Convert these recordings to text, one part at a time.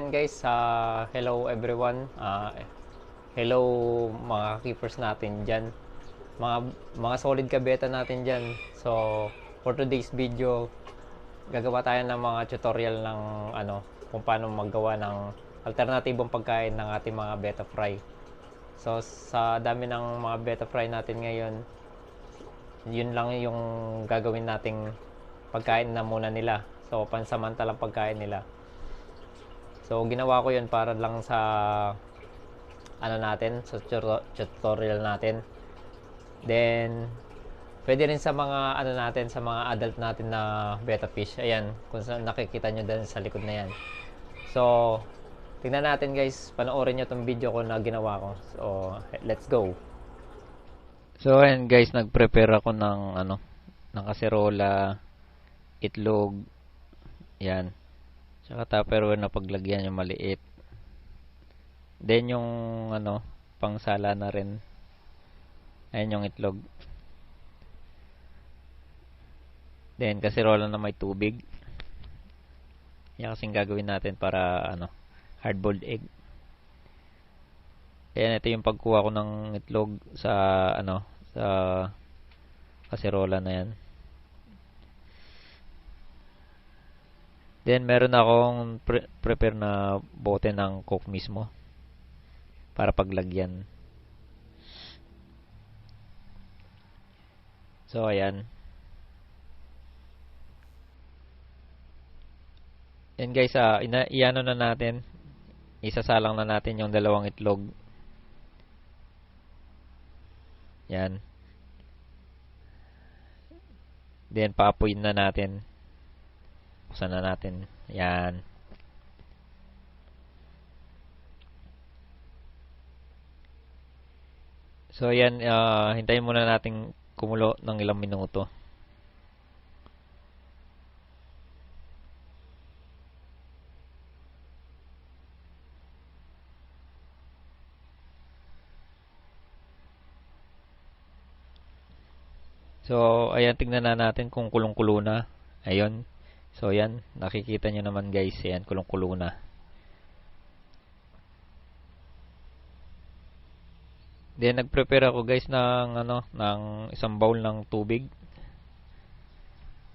ayan guys, uh, hello everyone. Uh, hello mga keepers natin dyan. Mga, mga solid kabeta natin dyan. So, for today's video, gagawa tayo ng mga tutorial ng ano, kung paano maggawa ng alternatibong pagkain ng ating mga beta fry. So, sa dami ng mga beta fry natin ngayon, yun lang yung gagawin nating pagkain na muna nila. So, pansamantalang pagkain nila. So, ginawa ko yun para lang sa ano natin, sa tutorial natin. Then, pwede rin sa mga ano natin, sa mga adult natin na betta fish. Ayan, kung saan nakikita nyo dun sa likod na yan. So, tingnan natin guys, panoorin nyo tong video ko na ginawa ko. So, let's go. So, ayan guys, nag-prepare ako ng ano, ng kaserola, itlog, yan. Tsaka tupperware na paglagyan yung maliit. Then yung ano, pangsala na rin. Ayan yung itlog. Then kaserola na may tubig. Yan kasing gagawin natin para ano, hard-boiled egg. Ayan, ito yung pagkuha ko ng itlog sa ano, sa kaserola na yan. Then, meron akong pre- prepare na bote ng coke mismo para paglagyan. So, ayan. Yan guys, ah, ina iano na natin. Isasalang na natin yung dalawang itlog. Yan. Then, paapuin na natin. Buksan na natin. Yan. So, yan. Uh, hintayin muna natin kumulo ng ilang minuto. So, ayan, tingnan na natin kung kulong-kulo na. Ayun. So, yan. Nakikita nyo naman guys. Ayan, kulong-kulo na. Then, nag-prepare ako guys ng, ano, ng isang bowl ng tubig.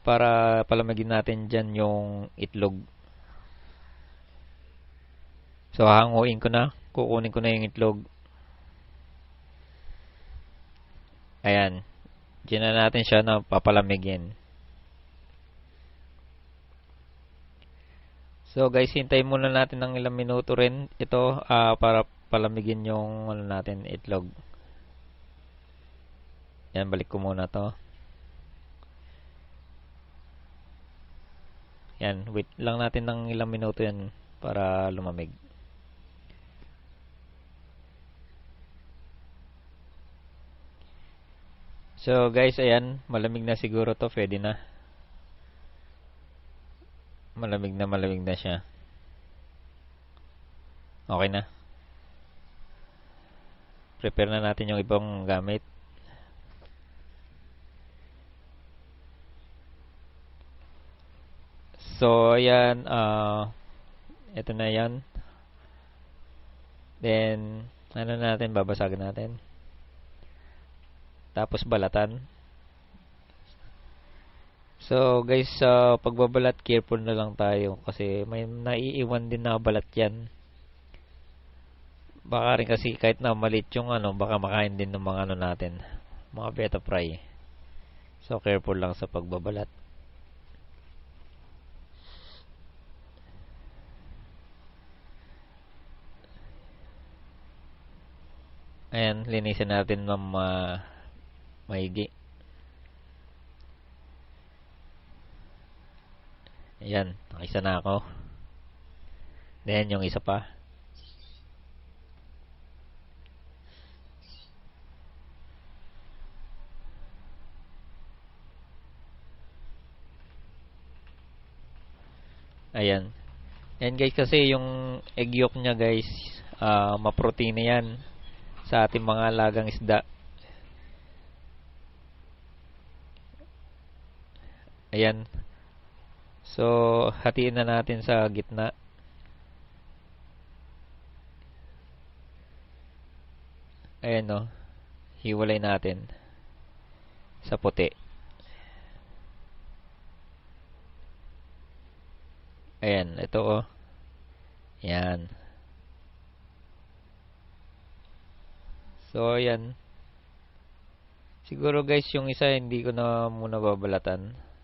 Para palamagin natin dyan yung itlog. So, hanguin ko na. Kukunin ko na yung itlog. Ayan. Diyan na natin siya na papalamigin. So guys, hintayin muna natin ng ilang minuto rin ito uh, para palamigin yung ano natin itlog. Yan, balik ko muna to. Yan, wait lang natin ng ilang minuto yan para lumamig. So guys, ayan, malamig na siguro to, pwede na. Malamig na malamig na siya. Okay na. Prepare na natin yung ibang gamit. So, ayan, uh, ito na yan. Then, ano natin, babasagin natin. Tapos balatan. So guys, sa uh, pagbabalat careful na lang tayo kasi may naiiwan din na balat 'yan. Baka rin kasi kahit na malit yung ano, baka makain din ng mga ano natin, mga beta fry. So careful lang sa pagbabalat. Ayan, linisin natin ng uh, maigi. Ayan, nakisa na ako. Then, yung isa pa. Ayan. Ayan guys, kasi yung egg yolk niya guys, uh, maprotein yan sa ating mga lagang isda. Ayan. So, hatiin na natin sa gitna. Ayan no. Hiwalay natin sa puti. Ayan, ito oh. Ayan. So, ayan. Siguro guys, yung isa hindi ko na muna babalatan.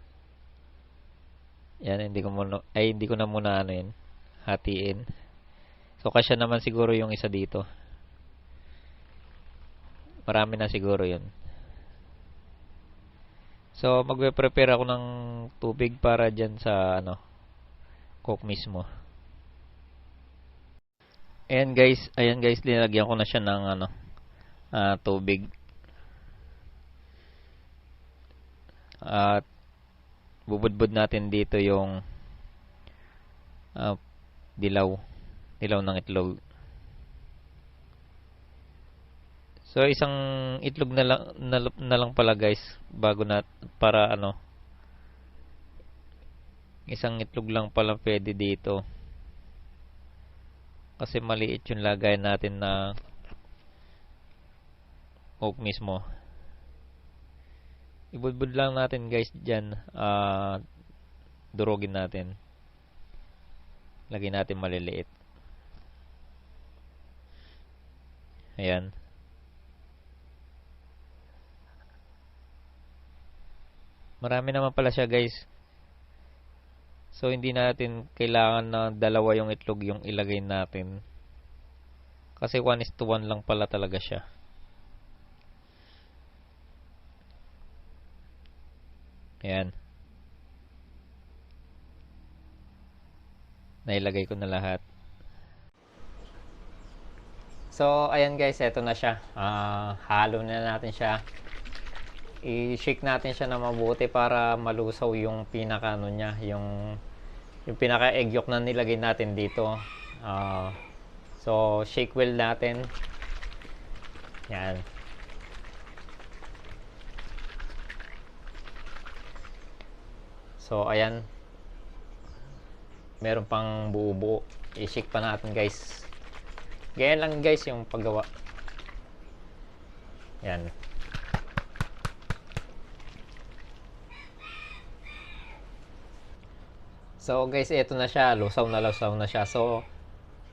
Yan, hindi ko muna, ay hindi ko na muna ano yun, hatiin. So, kasya naman siguro yung isa dito. Marami na siguro yun. So, magpe-prepare ako ng tubig para dyan sa, ano, cook mismo. Ayan guys, ayan guys, linagyan ko na siya ng, ano, ah, tubig. At, bubudbud natin dito yung ah, dilaw dilaw ng itlog. So isang itlog na lang, na, na lang pala guys bago na para ano isang itlog lang pala pwede dito. Kasi maliit yung lagay natin na oak mismo ibudbud lang natin guys dyan. Uh, durugin natin. Lagyan natin maliliit. Ayan. Marami naman pala siya guys. So hindi natin kailangan na dalawa yung itlog yung ilagay natin. Kasi 1 is to 1 lang pala talaga siya Ayan. Nailagay ko na lahat. So, ayan guys, eto na siya. Uh, halo na natin siya. I-shake natin siya na mabuti para malusaw yung pinaka ano niya, yung yung pinaka egg yolk na nilagay natin dito. Uh, so, shake well natin. Yan. So, ayan. Meron pang buo-buo. I-shake pa natin, guys. Ganyan lang, guys, yung paggawa. Yan. So, guys, ito na siya. Lusaw na lusaw na siya. So,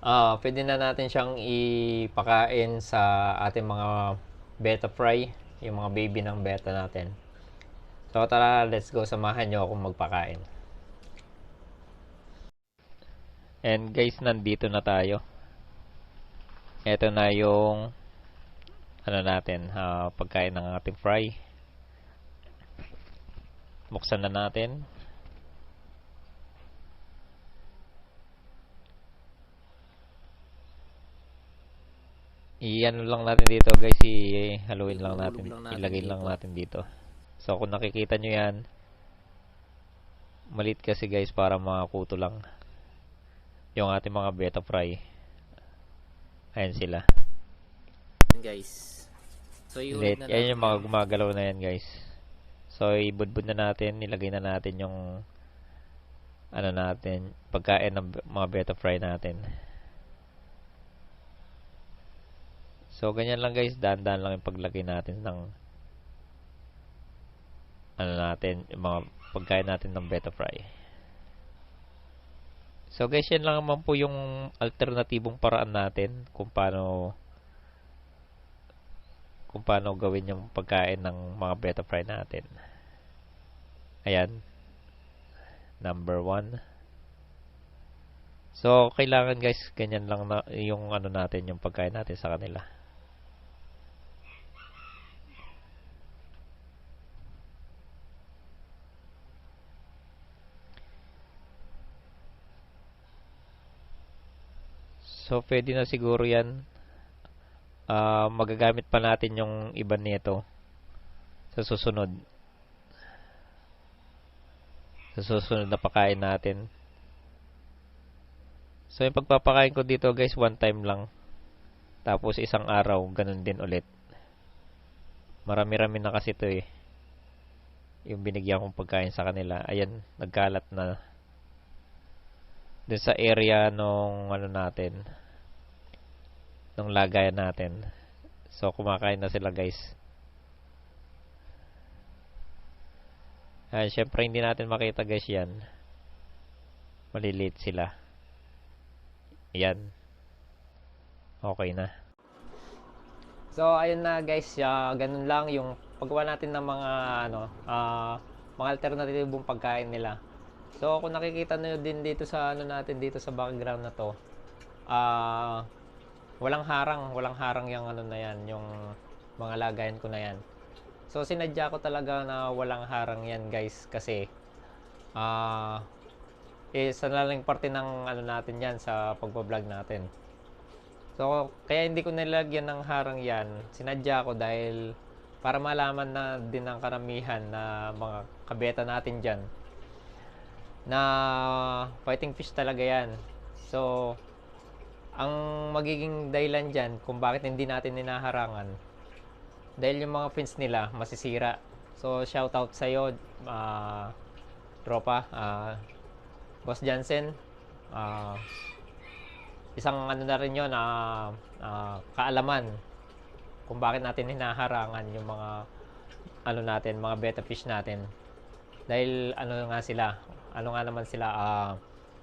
uh, pwede na natin siyang ipakain sa ating mga beta fry. Yung mga baby ng beta natin. So tara, let's go. Samahan nyo akong magpakain. And guys, nandito na tayo. Ito na yung ano natin, uh, pagkain ng ating fry. Buksan na natin. Iyan lang natin dito guys, i-haluin lang natin, ilagay lang natin dito. So, kung nakikita nyo yan, malit kasi guys para makakuto lang yung ating mga beta fry. Ayan sila. guys. So, Lit. na Yan yung mga gumagalaw na yan guys. So, ibudbud na natin, nilagay na natin yung ano natin, pagkain ng mga beta fry natin. So, ganyan lang guys, dahan-dahan lang yung paglagay natin ng ano natin, yung mga pagkain natin ng beta fry. So guys, yan lang naman po yung alternatibong paraan natin kung paano kung paano gawin yung pagkain ng mga beta fry natin. Ayan. Number one. So, kailangan guys, ganyan lang na yung ano natin, yung pagkain natin sa kanila. So, pwede na siguro yan. Uh, magagamit pa natin yung iba nito sa susunod. Sa susunod na pakain natin. So, yung pagpapakain ko dito guys, one time lang. Tapos, isang araw, ganun din ulit. Marami-rami na kasi ito eh. Yung binigyan kong pagkain sa kanila. Ayan, nagkalat na dun sa area nung ano natin nung lagayan natin So, kumakain na sila guys. Ayan, syempre hindi natin makita guys yan. Maliliit sila. Yan. Okay na. So, ayun na guys, ya, ganun lang yung paggawa natin ng mga ano, ah, mga alternatibong pagkain nila. So, kung nakikita niyo din dito sa ano natin dito sa background na to, ah, walang harang, walang harang yung ano na yan, yung mga lagayan ko na yan. So, sinadya ko talaga na walang harang yan guys kasi ah, isa na lang parte ng ano natin yan sa pagbablog natin. So, kaya hindi ko nilagyan ng harang yan. Sinadya ko dahil para malaman na din ng karamihan na mga kabeta natin dyan na fighting fish talaga yan. So, ang magiging dahilan dyan kung bakit hindi natin ninaharangan dahil yung mga fins nila masisira. So, shout out sa iyo, tropa, ah, Boss Jansen. ah, isang ano na rin yun, ah, ah, kaalaman kung bakit natin hinaharangan yung mga ano natin, mga betta fish natin. Dahil ano nga sila, ano nga naman sila, ah,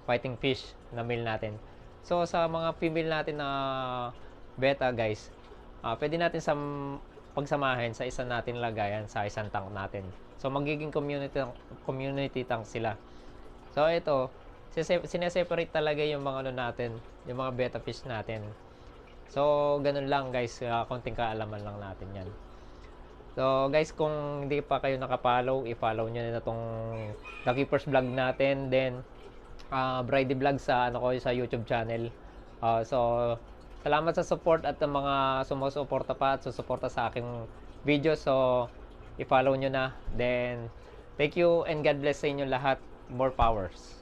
fighting fish na male natin. So sa mga female natin na beta guys, ah, pwede natin sa pagsamahin sa isa natin lagayan sa isang tank natin. So magiging community community tank sila. So ito, sineseparate talaga yung mga ano natin, yung mga beta fish natin. So ganun lang guys, ah, konting kaalaman lang natin 'yan. So guys, kung hindi pa kayo nakapollow, i-follow nyo na itong The Keepers Vlog natin. Then, uh, Brady Vlog sa, ano ko, sa YouTube channel. Ah, so, salamat sa support at ang mga sumusuporta pa at susuporta sa aking video. So, i-follow nyo na. Then, thank you and God bless sa inyo lahat. More powers.